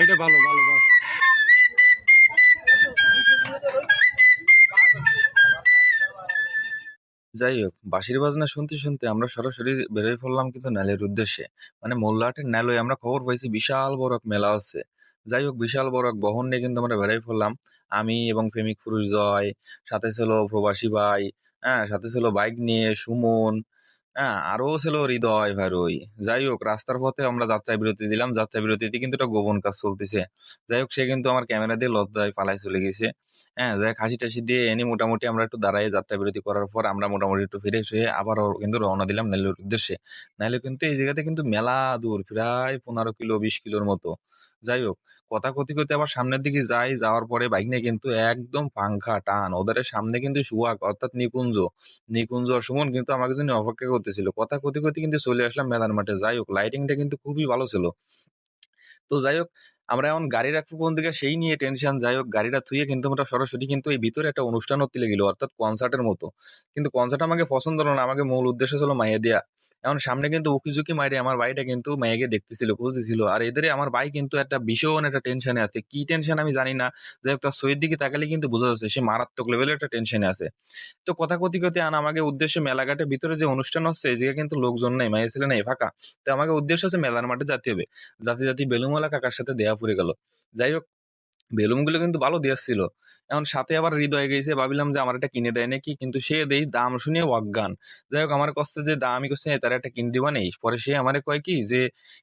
এটা ভালো ভালো ভালো। যাই হোক, বাঁশির বাজনা শুনতে শুনতে আমরা সরাসরি বেরোয় পড়লাম কিন্তু ন্যালের উদ্দেশ্যে। মানে মোল্লাহাটের ন্যালয়ে আমরা খবর পাইছি বিশাল বড় এক মেলা আছে যাই হোক, বিশাল বড় এক বহন নিয়ে কিন্তু আমরা বেরোয় পড়লাম। আমি এবং প্রেমিক পুরুষ জয়, সাথে ছিল প্রবাসী ভাই হ্যাঁ সাথে ছিল বাইক নিয়ে সুমন হ্যাঁ আরও ছিল হৃদয় ভাই ভারই। যাই হোক, রাস্তার পথে আমরা যাত্রা বিরতি দিলাম। যাত্রা বিরতিতে কিন্তু একটা গোপন কাজ চলতেছে। যাই হোক, সে কিন্তু আমার ক্যামেরা দিয়ে লজ্জায় পালাই চলে গেছে। হ্যাঁ যাই হাসি টাসি দিয়ে এনে মোটামুটি আমরা একটু দাঁড়াই যাত্রা বিরতি করার পর আমরা মোটামুটি একটু ফ্রেশ হয়ে আবার কিন্তু রওনা দিলাম নেলোর উদ্দেশ্যে। নাইলে কিন্তু এই জায়গাতে কিন্তু মেলা দূর, প্রায় পনেরো কিলো, বিশ কিলোর মতো। যাই হোক কথা কথি কথি আবার সামনের দিকে যাই, যাওয়ার পরে বাইক নিয়ে কিন্তু একদম পাংখা টান। ওদের সামনে কিন্তু সুহাগ, অর্থাৎ নিকুঞ্জ। নিকুঞ্জ আর সুমন কিন্তু আমাকে জন্য অপেক্ষা করতেছিল। কথা কথি কথি কিন্তু চলে আসলাম মেলার মাঠে। যাই হোক লাইটিংটা কিন্তু খুবই ভালো ছিল। তো যাই হোক, আমরা এখন গাড়ি রাখব কোন দিকে সেই নিয়ে টেনশন যাই হোক, গাড়িটা থুয়ে কিন্তু আমরা সরাসরি কিন্তু এই ভিতরে একটা অনুষ্ঠান হতে লেগেলো অর্থাৎ কনসার্টের মতো। কিন্তু কনসার্ট আমাকে পছন্দ হলো না। আমাকে মূল উদ্দেশ্য ছিল মাইয়া দেয়া। এখন সামনে কিন্তু উকিঝুঁকি মাইরে আমার ভাইটা কিন্তু মাইয়াকে দেখতেছিল, খুঁজতেছিল। আর এদের আমার ভাই কিন্তু একটা ভীষণ একটা টেনশনে আছে। কি টেনশন আমি জানি না। যাই হোক, তার সইয়ের দিকে তাকালে কিন্তু বোঝা যাচ্ছে সে মারাত্মক লেভেলের একটা টেনশনে আছে। তো কথা কথি কথি আন, আমাকে উদ্দেশ্যে মেলাঘাটের ভিতরে যে অনুষ্ঠান হচ্ছে, এই জায়গায় কিন্তু লোকজন নেই মাইয়া ছেলে নেই, ফাঁকা। তো আমাকে উদ্দেশ্য হচ্ছে মেলার মাঠে যেতে হবে। জাতি জাতি বেলুমওয়ালা কাকার সাথে দেয়া পড়ে গেল। যাই হোক বেলুনগুলো কিন্তু ভালো দিয়েছিল। এখন সাথে আবার হৃদয় গেছে, ভাবিলাম যে আমার এটা কিনে দেয় নাকি? কিন্তু সে দেই দাম শুনে অজ্ঞান। যাই হোক, আমার কষ্টে যে দাম আমি করছি তার একটা কিনে দিবা নেই? পরে সে আমার কয় কি যে,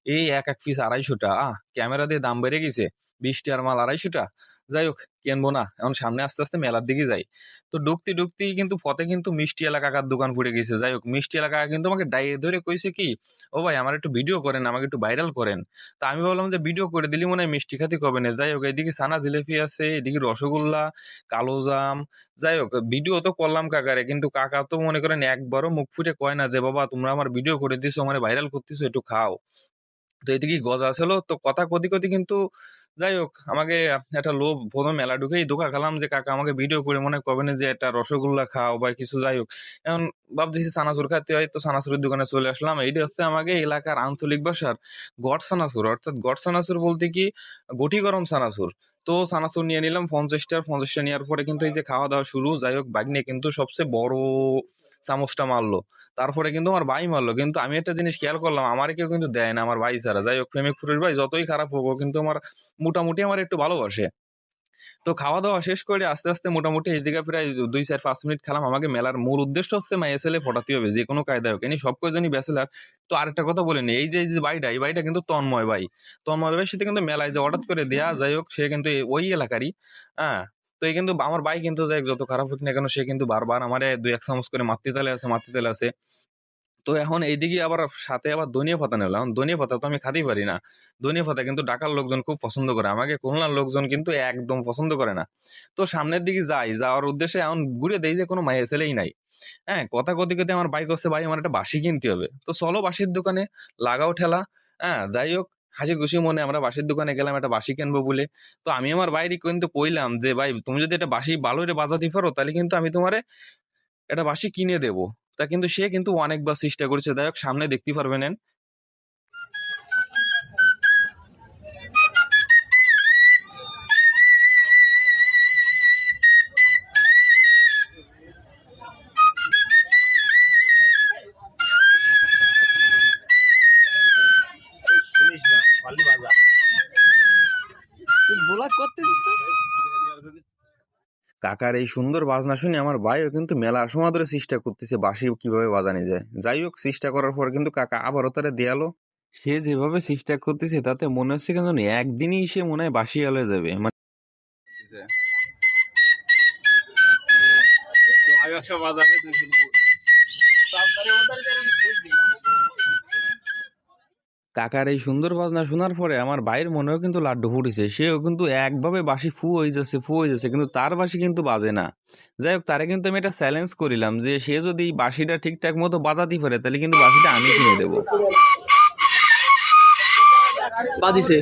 এই এক এক পিস আড়াইশোটা আহ, ক্যামেরা দিয়ে দাম বেড়ে গেছে বিশটি আর মাল আড়াইশোটা যাই হোক কিনবো না? এখন সামনে আস্তে আস্তে মেলার দিকে যাই। তো ঢুকতে ঢুকতে কিন্তু পথে কিন্তু মিষ্টি এলাকাকার দোকান ফুটে গেছে। যাই হোক, মিষ্টি এলাকা কিন্তু আমাকে ডাইয়ে ধরে কইছে কি, ও ভাই, আমার একটু ভিডিও করেন, আমাকে একটু ভাইরাল করেন। তা আমি ভাবলাম যে ভিডিও করে দিলি মনে হয় মিষ্টি খাতে কবে না? যাই হোক, এদিকে সানা জিলেপি আছে, এদিকে রসগোল্লা, কালো জাম। যাই হোক, ভিডিও তো করলাম কাকারে, কিন্তু কাকা তো মনে করেন একবারও মুখ ফুটে কয় না যে বাবা, তোমরা আমার ভিডিও করে দিছো, আমার ভাইরাল করতেছো, একটু খাও। তো এদিকে গজা ছিল তো কথা কতি কতি কিন্তু যাই হোক, আমাকে একটা লোভ, প্রথম মেলা ঢুকেই ধোকা খেলাম যে কাকা আমাকে ভিডিও করে মনে কবে না যে একটা রসগোল্লা খাও বা কিছু, যাই হোক। এখন ভাবতেছি সানাসুর খাতে হয়, তো সানাসুরের দোকানে চলে আসলাম। এইটা হচ্ছে আমাকে এলাকার আঞ্চলিক ভাষার গড় সানাসুর। অর্থাৎ গড় সানাসুর বলতে কি? গটি গরম সানাসুর। তো সানাসুর নিয়ে নিলাম পঞ্চাশটার পঞ্চাশটা নেওয়ার পরে কিন্তু এই যে খাওয়া দাওয়া শুরু, যাই হোক, বাগনে কিন্তু সবচেয়ে বড় চামচটা মারলো। তারপরে কিন্তু আমার ভাই মারলো। কিন্তু আমি একটা জিনিস খেয়াল করলাম, আমার কেউ কিন্তু দেয় না আমার ভাই ছাড়া। যাই হোক, প্রেমিক ফুরের ভাই, যতই খারাপ হোক কিন্তু আমার মোটামুটি আমার একটু ভালোবাসে। তো খাওয়া দাওয়া শেষ করে আস্তে আস্তে মোটামুটি এইদিকে প্রায় দুই চার, পাঁচ মিনিট খেলাম। আমাকে মেলার মূল উদ্দেশ্য হচ্ছে মা এসএলএ ফটাতে হবে, যে কোনো কায়দায় হোক। এনি সব কয়জনই ব্যাচেলার। তো আরেকটা কথা বলিনি এই যে যে বাইটা এই বাইটা কিন্তু তন্ময় ভাই। তন্ময় ভাইয়ের সাথে কিন্তু মেলায় যে হঠাৎ করে দেয়া, যাই হোক, সে কিন্তু ওই এলাকারই হ্যাঁ? তো এই কিন্তু আমার ভাই কিন্তু দেখ যত খারাপ হোক না কেন, সে কিন্তু বারবার আমার দুই এক চামচ করে মাতৃ তেলে আছে মাতৃ তেলে আছে। তো এখন এইদিকে আবার সাথে আবার ধনিয়া পাতা নিলাম। ধনিয়া পাতা তো আমি খাতেই পারি না। ধনিয়া পাতা কিন্তু ঢাকার লোকজন খুব পছন্দ করে। আমাকে খুলনার লোকজন কিন্তু একদম পছন্দ করে না। তো সামনের দিকে যাই। যাওয়ার উদ্দেশ্যে এখন ঘুরে দেই যে কোনো মাইয়া ছেলেই নাই। হ্যাঁ কথা কথি কথি আমার বাইক হচ্ছে ভাই, আমার একটা বাসি কিনতে হবে। তো চলো বাসির দোকানে, লাগাও ঠেলা। হ্যাঁ যাই হোক হাসি খুশি মনে আমরা বাসির দোকানে গেলাম, একটা বাসি কিনবো বলে। তো আমি আমার বাইরে কিন্তু কইলাম যে, ভাই, তুমি যদি একটা বাসি ভালো এটা বাজাতে পারো, তাহলে কিন্তু আমি তোমারে একটা বাসি কিনে দেবো। তা কিন্তু সে কিন্তু অনেকবার চেষ্টা করেছে। যাই হোক, সামনে দেখতে পারবেন। কাকার এই সুন্দর বাজনা শুনে আমার ভাইও কিন্তু মেলা সময় ধরে চেষ্টা করতেছে বাঁশি কীভাবে বাজানো যায়। যাই হোক, চেষ্টা করার পর কিন্তু কাকা আবারও তারা দেয়ালো। সে যেভাবে চেষ্টা করতেছে, তাতে মনে হচ্ছে কেন একদিনই সে মনে হয় বাসি আলো যাবে। মানে কাকার এই সুন্দর বাজনা শোনার পরে আমার ভাইয়ের মনেও কিন্তু লাড্ডু ফুটেছে। সেও কিন্তু একভাবে বাসি ফু হয়ে যাচ্ছে, ফু হয়ে যাচ্ছে, কিন্তু তার বাসি কিন্তু বাজে না। যাই হোক, তারে কিন্তু আমি এটা চ্যালেঞ্জ করিলাম যে সে যদি এই বাসিটা ঠিকঠাক মতো বাজাতে পারে, তাহলে কিন্তু বাসিটা আমি কিনে দেবো। বাদিছে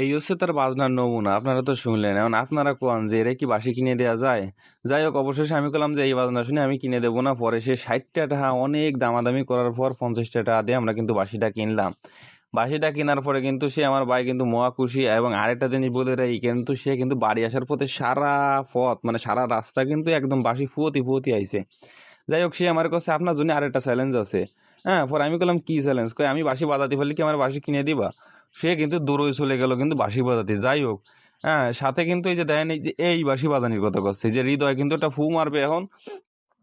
এই হচ্ছে তার বাজনার নমুনা, আপনারা তো শুনলেন। এখন আপনারা কোয়ান যে এরা কি বাসি কিনে দেওয়া যায়? যাই হোক, অবশেষে আমি বললাম যে, এই বাজনা শুনে আমি কিনে দেবো না। পরে সে ষাটটা টাকা অনেক দামাদামি করার পর পঞ্চাশটা টাকা দিয়ে আমরা কিন্তু বাসিটা কিনলাম। বাসিটা কেনার পরে কিন্তু সে আমার ভাই কিন্তু মহা খুশি এবং আরেকটা জিনিস বলে রাখি কিন্তু সে কিন্তু বাড়ি আসার পথে সারা পথ মানে সারা রাস্তা কিন্তু একদম বাসি ফুয়তি ফুয়তি আইছে। যাই হোক, সে আমার কাছে আপনার জন্য আরেকটা চ্যালেঞ্জ আছে। হ্যাঁ পরে আমি বললাম, কি চ্যালেঞ্জ কই আমি বাসি বাজাতে পারলে কি আমার বাসি কিনে দিবা? সে কিন্তু দূরই চলে গেল কিন্তু বাসি বাজাতে, যাই হোক। হ্যাঁ সাথে কিন্তু এই যে দেয়নি যে এই বাসি বাজানির কথা করছে, যে হৃদয় কিন্তু একটা ফু মারবে এখন।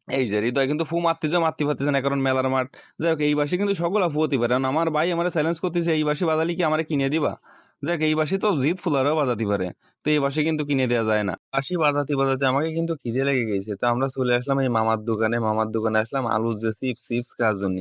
এই যে হৃদয় কিন্তু ফু মারতে যে মারতে পারতেছে না, কারণ মেলার মাঠ। যাই হোক, এই বাসি কিন্তু সকলা ফুয়াতে পারে। কারণ আমার ভাই আমার চ্যালেঞ্জ করতেছে, এই বাসি বাজালি কি আমার কিনে দিবা? দেখ এই বাসি তো জিত ফুলারও বাজাতে পারে। তো এই বাসি কিন্তু কিনে দেওয়া যায় না। বাসি বাজাতে বাজাতে আমাকে কিন্তু খিদে লেগে গেছে। তো আমরা চলে আসলাম এই মামার দোকানে। মামার দোকানে আসলাম আলুর যে চিপস চিপস খাওয়ার জন্য।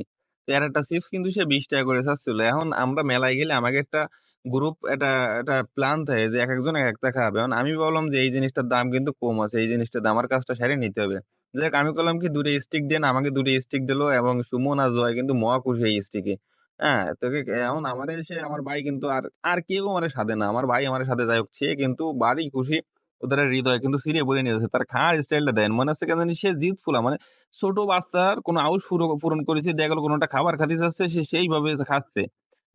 তো এর একটা চিপস কিন্তু সে বিশ টাকা করে চাচ্ছিল। এখন আমরা মেলায় গেলে আমাকে একটা গ্রুপ একটা একটা প্ল্যান থাকে যে এক একজন এক একটা খাবে। এখন আমি বললাম যে এই জিনিসটার দাম কিন্তু কম আছে, এই জিনিসটার দাম আমার কাজটা সারিয়ে নিতে হবে। দেখ আমি বললাম কি দুটো স্টিক দেন, আমাকে দুটো স্টিক দিলো এবং সুমন আর জয় কিন্তু মহা খুশি এই স্টিকে হ্যাঁ তোকে এখন আমার এসে আমার ভাই কিন্তু আর আর কেউ আমার সাথে না। আমার ভাই আমার সাথে যাই হোক, সে কিন্তু বাড়ি খুশি। ওদের হৃদয় কিন্তু সিরে বলে নিয়ে যাচ্ছে। তার খাওয়ার স্টাইলটা দেন মনে হচ্ছে কেন সে জিত ফুলা মানে ছোট বাচ্চার কোনো পুরো- পূরণ করেছে, দেখা গেলো কোনোটা খাবার খাতে যাচ্ছে, সে সেইভাবে খাচ্ছে।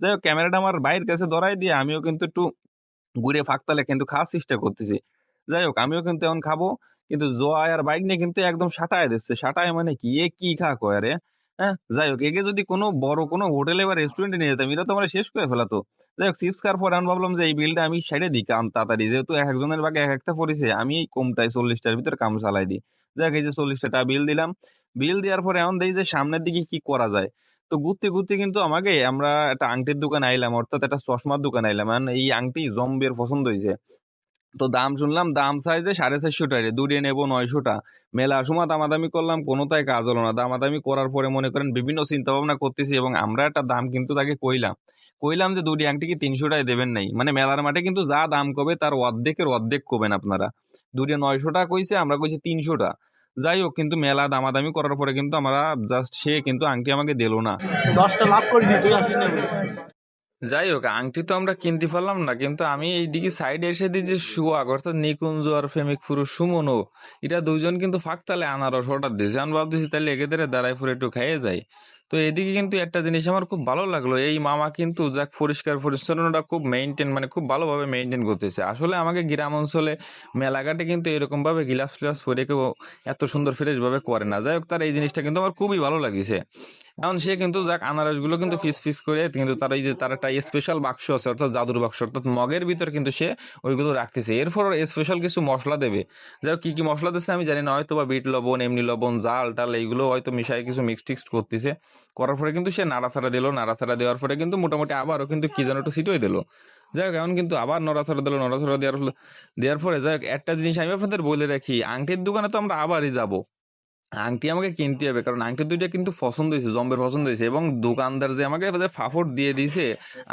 যাই হোক ক্যামেরাটা আমার বাইরের কাছে ধরাই দিয়ে আমিও কিন্তু একটু ঘুরে ফাঁকতালে কিন্তু খাওয়ার চেষ্টা করতেছি। যাই হোক, আমিও কিন্তু এখন খাব, কিন্তু জয় আর বাইক নিয়ে কিন্তু একদম সাটায় দিচ্ছে। সাটায় মানে কি? এ কি খা কয় রে হ্যাঁ যাই হোক একে যদি কোনো বড় কোনো হোটেলে বা রেস্টুরেন্টে নিয়ে যেতাম এটা তো আমরা শেষ করে ফেলাতো। যাই হোক চিপস খাওয়ার পরে আমি ভাবলাম যে এই বিলটা আমি সাইডে দিই কাম তাড়াতাড়ি যেহেতু এক একজনের বাকি এক একটা পড়েছে আমি এই কমটাই চল্লিশটার ভিতরে কাম চালাই দিই। যাই হোক এই যে চল্লিশটা টাকা বিল দিলাম, বিল দেওয়ার পরে এমন দেখি যে সামনের দিকে কি করা যায়। তো ঘুরতে ঘুরতে কিন্তু আমাকে, আমরা একটা আংটির দোকান আইলাম, অর্থাৎ একটা চশমার দোকান আইলাম এখন এই আংটি জম্বের পছন্দ হয়েছে। তো দাম শুনলাম, দাম চাইছে সাড়ে চারশো টাকা দুটে নেব নয়শোটা। মেলা সময় দামাদামি করলাম কোনোটাই কাজ হলো না। দামাদামি করার পরে মনে করেন বিভিন্ন চিন্তা ভাবনা করতেছি এবং আমরা একটা দাম কিন্তু তাকে কইলাম। কইলাম যে দুটি আংটি কি তিনশো টাকায় দেবেন নাই। মানে মেলার মাঠে কিন্তু যা দাম কবে তার অর্ধেকের অর্ধেক কবেন আপনারা। দুটি নয়শো টাকা কইছে, আমরা কইছি তিনশোটা। যাই হোক, কিন্তু মেলা দামাদামি করার পরে কিন্তু আমরা জাস্ট সে কিন্তু আংটি আমাকে দিল না। দশটা লাভ করেছি তুই আসিস। যাই হোক আংটি তো আমরা কিনতে পারলাম না, কিন্তু আমি এইদিকে সাইডে এসে দিই যে সুয়াগ অর্থাৎ নিকুঞ্জ আর ফেমিক পুরুষ সুমনও। এটা দুইজন কিন্তু ফাঁক ফাঁকতালে আনারস অর্ডার দিয়েছে। আমি ভাবতেছি তাহলে একেদের দাঁড়ায় ফুরে একটু খাইয়ে যায় তো এদিকে কিন্তু একটা জিনিস আমার খুব ভালো লাগল, এই মামা কিন্তু যাক পরিষ্কার পরিচ্ছন্নটা খুব মেনটেন মানে খুব ভালোভাবে মেনটেন করতেছে। আসলে আমাকে গ্রাম অঞ্চলে মেলাঘাটে কিন্তু এরকমভাবে গিলাস ফিলাস পরে কেউ এত সুন্দর ফ্রেশভাবে করে না। যাই হোক তার এই জিনিসটা কিন্তু আমার খুবই ভালো লাগিছে। এখন সে কিন্তু যাক আনারসগুলো কিন্তু ফিস ফিস করে কিন্তু তার এই যে তার একটা স্পেশাল বাক্স আছে অর্থাৎ জাদুর বাক্স অর্থাৎ মগের ভিতর কিন্তু সে ওইগুলো রাখতেছে। এরপর স্পেশাল কিছু মশলা দেবে। যাই হোক কী কি মশলা দিচ্ছে আমি জানি না হয়তো বা বিট লবণ এমনি লবণ জাল টাল এইগুলো হয়তো মিশাই কিছু মিক্স টিক্স করতেছে। করার পরে কিন্তু সে নাড়াছাড়া দিল নাড়াছাড়া দেওয়ার পরে কিন্তু মোটামুটি আবারও কিন্তু কি যেন একটু সিটোই দিল। যাই হোক এখন কিন্তু আবার নড়াচড়া দিল নড়াচড়া দেওয়ার ফলে দেওয়ার পরে যাই হোক একটা জিনিস আমি আপনাদের বলে রাখি আংটির দোকানে তো আমরা আবারই যাব। আংটি আমাকে কিনতে হবে, কারণ আংটি দুইটা কিন্তু পছন্দ হয়েছে, জম্বের পছন্দ হয়েছে, এবং দোকানদার যে আমাকে ফাফড় দিয়ে দিয়েছে,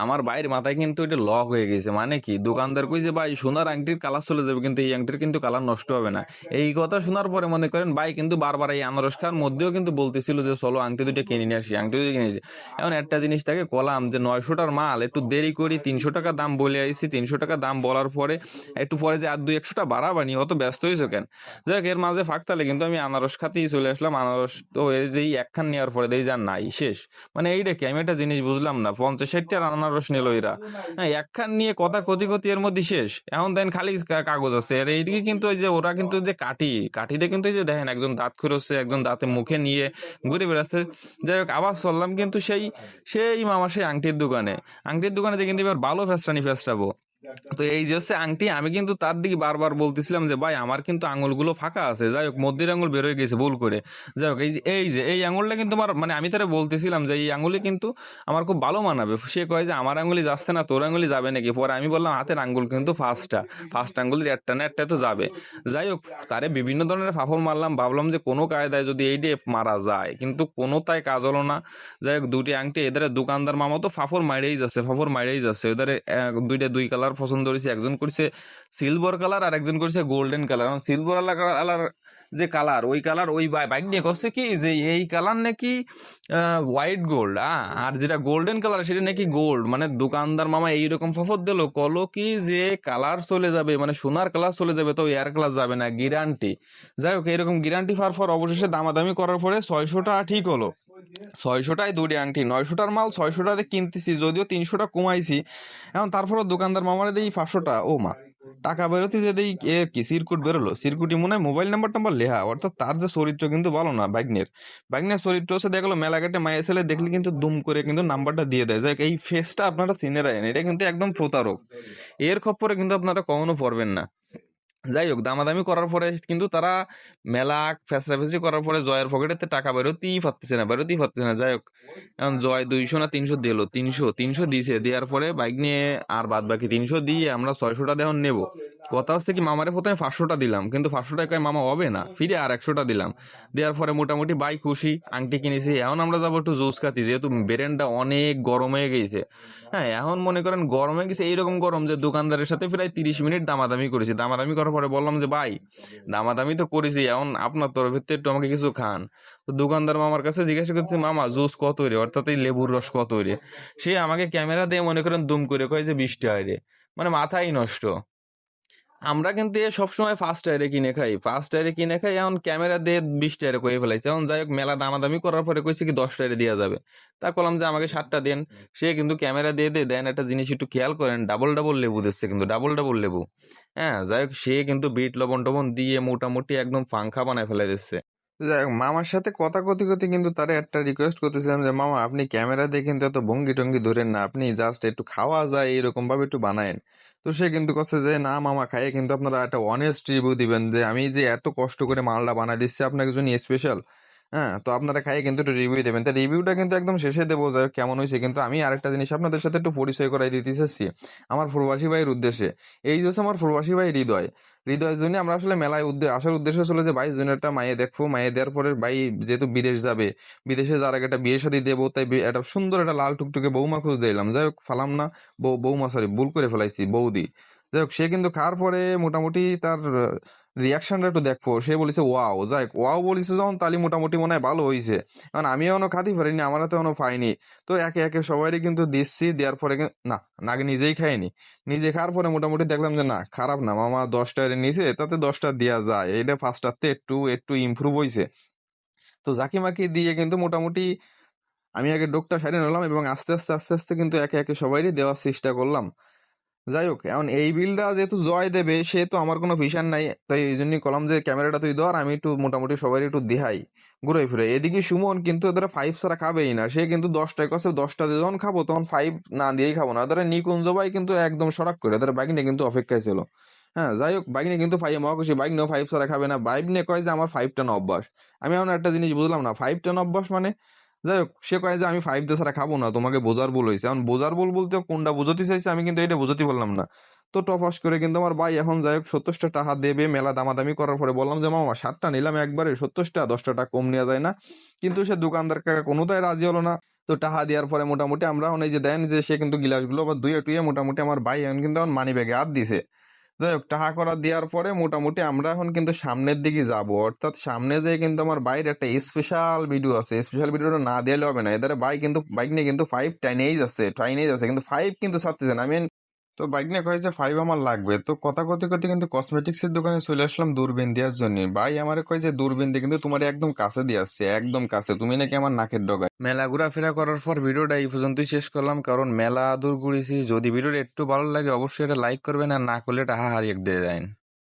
আমার বাইরের মাথায় কিন্তু এটা লক হয়ে গেছে। মানে কি? দোকানদার কইছে, ভাই, সোনার আংটির কালার চলে যাবে, কিন্তু এই আংটির কিন্তু কালার নষ্ট হবে না। এই কথা শোনার পরে মনে করেন, ভাই, কিন্তু বারবার এই আনারস খাওয়ার মধ্যেও কিন্তু বলতেছিল যে, চলো, আংটি দুইটা কিনে নিয়ে আসি, আংটি দুটো কিনে আসি। এখন একটা জিনিস তাকে কলাম যে, নয়শোটার মাল, একটু দেরি করি, তিনশো টাকা দাম বলে আইছি, তিনশো টাকা দাম বলার পরে, একটু পরে যে আর দুই একশোটা বাড়াবানি, অত ব্যস্ত হয়েছে কেন? যাক, এর মাঝে ফাঁকতালে, কিন্তু আমি আনারস খাতেই চলে আসলাম, আনারস তো এই একখান নেওয়ার পরে দেই যা নাই, শেষ। মানে এইটা কি? আমি একটা জিনিস বুঝলাম না পঞ্চাশ ষাটটার আনারস নিল এরা। হ্যাঁ একখান নিয়ে কথা ক্ষতি ক্ষতি এর মধ্যে শেষ। এখন দেন খালি কাগজ আছে। আর এইদিকে কিন্তু ওই যে ওরা কিন্তু যে কাঠি, কাঠিতে কিন্তু এই যে দেখেন একজন দাঁত খুঁড়ছে, একজন দাঁতে মুখে নিয়ে ঘুরে বেড়াচ্ছে। যাই হোক, আবার চললাম কিন্তু সেই সেই মামা সেই আংটির দোকানে। আংটির দোকানে যে কিন্তু এবার ভালো ফেস্টানি ফেস্টাবো তো এই যে হচ্ছে আংটি, আমি কিন্তু তার দিকে বারবার বলতেছিলাম যে, ভাই, আমার কিন্তু আঙুলগুলো ফাঁকা আছে। যাই হোক মধ্যের আঙুল বের হয়ে গেছে ভুল করে। যাই হোক, এই যে এই যে, এই আঙুলটা কিন্তু আমার মানে আমি তারা বলতেছিলাম যে, এই আঙুলে কিন্তু আমার খুব ভালো মানাবে। সে কয় যে, আমার আঙুলি যাচ্ছে না, তোর আঙুলি যাবে নাকি? পরে আমি বললাম, হাতের আঙ্গুল কিন্তু ফার্স্টটা ফার্স্ট আঙ্গুলের একটা না একটা তো যাবে। যাই হোক, তারে বিভিন্ন ধরনের ফাফর মারলাম, ভাবলাম যে, কোনো কায়দায় যদি এই ডে মারা যায়, কিন্তু কোনো তাই কাজ হলো না। যাই হোক দুটি আংটি এদের দোকানদার মামা তো ফাফর মাইরেই যাচ্ছে ফাফর মাইরেই যাচ্ছে। ওদের দুইটা দুই কালার পছন্দ করেছে একজন করছে সিলভার কালার আর একজন করছে গোল্ডেন কালার সিলভার কালার যে কালার ওই কালার ওই বাইক নিয়ে করছে কি যে এই কালার নাকি হোয়াইট গোল্ড হ্যাঁ আর যেটা গোল্ডেন কালার সেটা নাকি গোল্ড মানে দোকানদার মামা এইরকম ফফত দিল, কলো কি যে কালার চলে যাবে মানে সোনার কালার চলে যাবে, তো এয়ার কালার যাবে না গ্যারান্টি যাই হোক এরকম গ্যারান্টি ফার ফর অবশেষে দামাদামি করার পরে ছয়শোটা ঠিক হলো। ছয়শোটায় দুটি আংটি, নয়শোটার মাল ছয়শোটাতে কিনতেছি, যদিও তিনশোটা কমাইছি। এখন তারপরে দোকানদার মামারে দেই পাঁচশোটা, ও মা, টাকা বেরোতে যে দেই এ কি সিরকুট বেরোলো? সিরকুটি মনে হয় মোবাইল নাম্বার টাম্বার লেহা, অর্থাৎ তার যে চরিত্র কিন্তু ভালো না বাইকনের বাইকনের চরিত্র হচ্ছে, দেখল মেলাঘাটে মায়ের ছেলে দেখলে কিন্তু দুম করে কিন্তু নাম্বারটা দিয়ে দেয়। যাই এই ফেসটা আপনারা চিনে রাখেন এটা কিন্তু একদম প্রতারক। এর খপ্পরে কিন্তু আপনারা কখনো পড়বেন না। যাই হোক, দামাদামি করার পরে কিন্তু তারা মেলা ফেসরাফেসি করার পরে জয়ের পকেটেতে টাকা বেরোতেই পারতেছে না, বেরোতেই পারতেছে না। যাই হোক, এখন জয় দুইশো না তিনশো দিলো, তিনশো তিনশো দিছে, দেওয়ার পরে বাইক নিয়ে আর বাদ বাকি তিনশো দিয়ে আমরা ছয়শোটা দেওয়ার নেব। কথা হচ্ছে কি, মামারে প্রথমে পাঁচশোটা দিলাম, কিন্তু পাঁচশো টাকায় মামা হবে না, ফিরে আর একশোটা দিলাম। দেওয়ার পরে মোটামুটি বাইক খুশি, আংটি কিনেছি, এখন আমরা যাব একটু জুস খাতি যেহেতু বেরেনটা অনেক গরম হয়ে গেছে। হ্যাঁ এখন মনে করেন গরম হয়ে গেছে, এইরকম গরম যে দোকানদারের সাথে প্রায় তিরিশ মিনিট দামাদামি করেছি, দামাদামি করার পরে বললাম যে ভাই দামাদামি তো করেছি এখন আপনার তরফের থেকে একটু আমাকে কিছু খান। তো দোকানদার মামার কাছে জিজ্ঞাসা করছি মামা জুস কত রে? অর্থাৎ এই লেবুর রস কত রে? সে আমাকে ক্যামেরা দিয়ে মনে করেন দুম করে কয় যে বৃষ্টি হয় রে। মানে মাথাই নষ্ট। আমরা কিন্তু এ সবসময় ফার্স্ট টায়ারে কিনে খাই। ফার্স্ট টায়ারে কিনে খাই, এখন ক্যামেরা দিয়ে বিশ টায়ারে করে ফেলাইছে। এখন যাই হোক, মেলা দামাদামি করার পরে কইছে কি দশ টায়ারে দেওয়া যাবে। তা করলাম যে আমাকে সাতটা দেন। সে কিন্তু ক্যামেরা দিয়ে দিয়ে দেন। একটা জিনিস একটু খেয়াল করেন ডাবল ডাবল লেবু দিচ্ছে কিন্তু ডাবল ডাবল লেবু। হ্যাঁ যাই হোক, সে কিন্তু বিট, লবণ টবণ দিয়ে মোটামুটি একদম ফাঙ্খা বানায় ফেলে দিচ্ছে। যাই হোক, মামার সাথে কথা কথি কথি কিন্তু তারা একটা রিকোয়েস্ট করতেছিলাম যে, মামা, আপনি ক্যামেরা দিয়ে কিন্তু এত ভঙ্গি টঙ্গি ধরেন না। আপনি জাস্ট একটু খাওয়া যায় এরকম ভাবে একটু বানায়েন। তো সে কিন্তু কচ্ছে যে, না মামা, খাইয়ে কিন্তু আপনারা একটা অনেস্ট রিভিউ দিবেন যে, আমি যে এত কষ্ট করে মালটা বানাই দিচ্ছি আপনাকে জন্য স্পেশাল হ্যাঁ? তো আপনারা খাইয়ে কিন্তু একটু রিভিউ দেবেন। তো রিভিউটা কিন্তু একদম শেষে দেবো, যাই কেমন হয়েছে কিন্তু আমি আরেকটা জিনিস আপনাদের সাথে একটু পরিচয় করাই দিতে চাচ্ছি, আমার প্রবাসী ভাইয়ের উদ্দেশ্যে। এই যে আমার প্রবাসী ভাই হৃদয় হৃদয়ের জুনে আমরা আসলে মেলায় উদ্দেশ্য আসার উদ্দেশ্য ছিল যে জন্য একটা মায়ে দেখব মায়ে দেওয়ার পরে বাই যেহেতু বিদেশ যাবে, বিদেশে যার আগে একটা বিয়ে শাদী দেবো, তাই একটা সুন্দর একটা লাল টুকটুকে বৌমা খুঁজ দিলাম যাই হোক, ফালাম না। বৌ বৌমা সরি ভুল করে ফেলাইছি, বৌদি। যাই হোক, সে কিন্তু খাওয়ার পরে মোটামুটি তার রিয়াকশনটা একটু দেখব। সে বলেছে, ওয়াও। যাই ওয়াও বলেছে যখন, তালি মোটামুটি মনে হয় ভালো হয়েছে কারণ আমি এখনও খাতে পারিনি আমার হাতে এখনও পাইনি। তো একে একে সবারই কিন্তু দিচ্ছি, দেওয়ার পরে না নাকি নিজেই খাইনি নিজে খাওয়ার পরে মোটামুটি দেখলাম যে, না, খারাপ না, মামা দশটা নিচে তাতে দশটা দেওয়া যায়। এটা ফার্স্টটাতে একটু একটু ইমপ্রুভ হয়েছে তো জাকি মাকি দিয়ে কিন্তু মোটামুটি আমি আগে ডোকটা সারিয়ে নিলাম এবং আস্তে আস্তে আস্তে আস্তে কিন্তু একে একে সবাইরই দেওয়ার চেষ্টা করলাম। যাই হোক, এখন এই বিলটা যেহেতু জয় দেবে, সেহেতু আমার কোনো ভিশন নাই। তাই এই জন্যই কলাম যে ক্যামেরাটা তুই ধর, আমি একটু মোটামুটি সবাই একটু দেহাই ঘুরে ফিরে এদিকে সুমন কিন্তু এদের ফাইভ ছাড়া খাবেই না। সে কিন্তু দশটায় কষে দশটা যখন খাব, তখন ফাইভ না দিয়েই খাব না। এদের নিকুঞ্জ ভাই কিন্তু একদম সরাক করে বাইক নিয়ে কিন্তু অপেক্ষায় ছিল। হ্যাঁ যাই হোক বাইক নিয়ে কিন্তু ফাইভ মহাকুশি বাইক নিয়েও ফাইভ ছাড়া খাবে না। বাইক নিয়ে কয় যে, আমার ফাইভ টেন অভ্যাস। আমি এমন একটা জিনিস বুঝলাম না। ফাইভ টেন অভ্যাস মানে যাই হোক, সে কয় যে আমি ফাইভ দিয়ে ছাড়া খাব না, তোমাকে বোঝার বল হয়েছে। এখন বোঝার বল বলতে কোনটা বোঝাতে চাইছে আমি কিন্তু এটা বোঝাতে পারলাম না। তো টপ টপাস করে কিন্তু আমার ভাই এখন যাই হোক, সত্তরটা টাকা দেবে, মেলা দামাদামি করার পরে বললাম যে, মামা, সাতটা নিলাম একবারে, সত্তরটা, দশটা টাকা কম নেওয়া যায় না। কিন্তু সে দোকানদার কাকা কোনোটাই রাজি হলো না। তো টাকা দেওয়ার পরে মোটামুটি আমরা এখন এই যে দেন যে, সে কিন্তু গিলাসগুলো বা দুইয়ে টুয়ে মোটামুটি আমার ভাই এখন কিন্তু এখন মানি ব্যাগে হাত দিছে। যাই হোক, টাকা করা দেওয়ার পরে মোটামুটি আমরা এখন কিন্তু সামনের দিকে যাব। অর্থাৎ সামনে যেয়ে কিন্তু আমার বাইরে একটা স্পেশাল ভিডিও আছে। স্পেশাল ভিডিওটা না দিলে হবে না। এদের বাইক কিন্তু বাইক নিয়ে কিন্তু ফাইভ টাইনেই যাচ্ছে টাইনেই আছে। কিন্তু ফাইভ কিন্তু ছাড়তেছে না। আমি তো বাইক নিয়ে কয়েছে ফাইভ আমার লাগবে। তো কথা কথা কথা কিন্তু কসমেটিক্সের দোকানে চলে আসলাম দূরবীন দেওয়ার জন্য। ভাই, আমার কয় যে দূরবীন দিয়ে কিন্তু তোমার একদম কাছে দিয়ে আসছে, একদম কাছে। তুমি নাকি আমার নাকের ডগায়। মেলা ঘোরাফেরা করার পর ভিডিওটা এই পর্যন্তই শেষ করলাম, কারণ মেলা দূর ঘুরেছি। যদি ভিডিওটা একটু ভালো লাগে, অবশ্যই এটা লাইক করবেন আর না করলে এটা হারিয়ে দিয়ে যায়